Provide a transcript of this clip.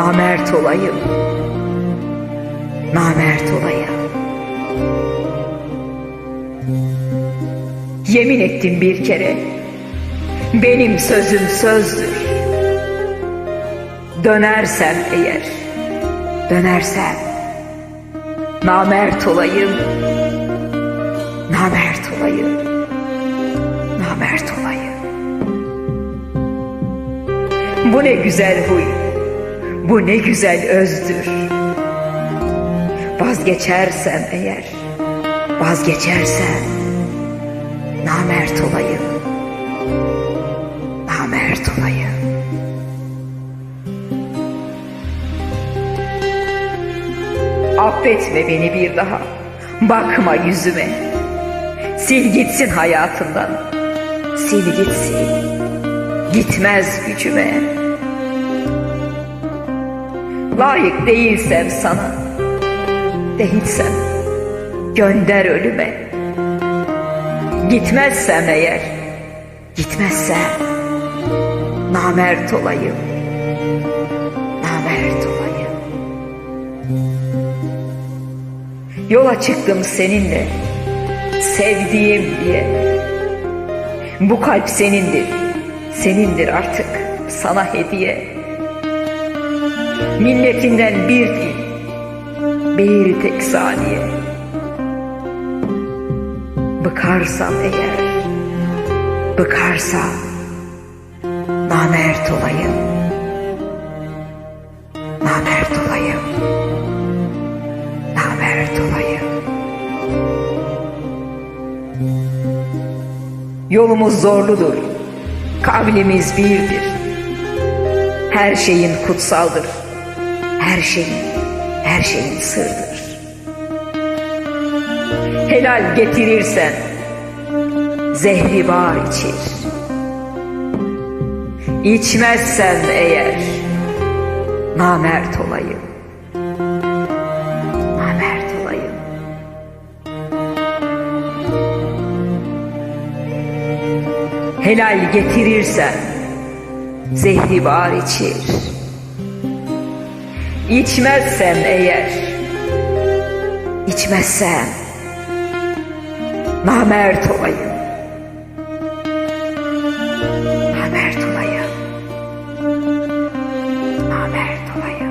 namert olayım. Namert olayım. Yemin ettim bir kere. Benim sözüm sözdür. Dönersem eğer, dönersem namert olayım. Namert olayım. Namert olayım. Bu ne güzel huy. Bu ne güzel özdür. Vazgeçersem eğer, vazgeçersem namert olayım. Namert olayım. Affetme beni bir daha. Bakma yüzüme. Sil gitsin hayatından. Sil gitsin. Gitmez gücüme. Layık değilsem sana. Değilsem gönder ölüme. Gitmezsem eğer, gitmezsem namert olayım. Namert olayım. Yola çıktım seninle, sevdiğim diye. Bu kalp senindir, senindir artık sana hediye. Milletinden bir değil, bir tek saniye. Bıkarsam eğer, bıkarsam namert olayım. Namert olayım. Namert olayım. Yolumuz zorludur. Kavlimiz birdir. Her şeyin kutsaldır. Her şeyin, her şeyin sırdır. Helal getirirsen zehri var içir. İçmezsen eğer namert olayım. Namert olayım. Helal getirirsen zehri var içir. İçmezsen eğer, içmezsen namert olayım. Namert olayım. Namert olayım.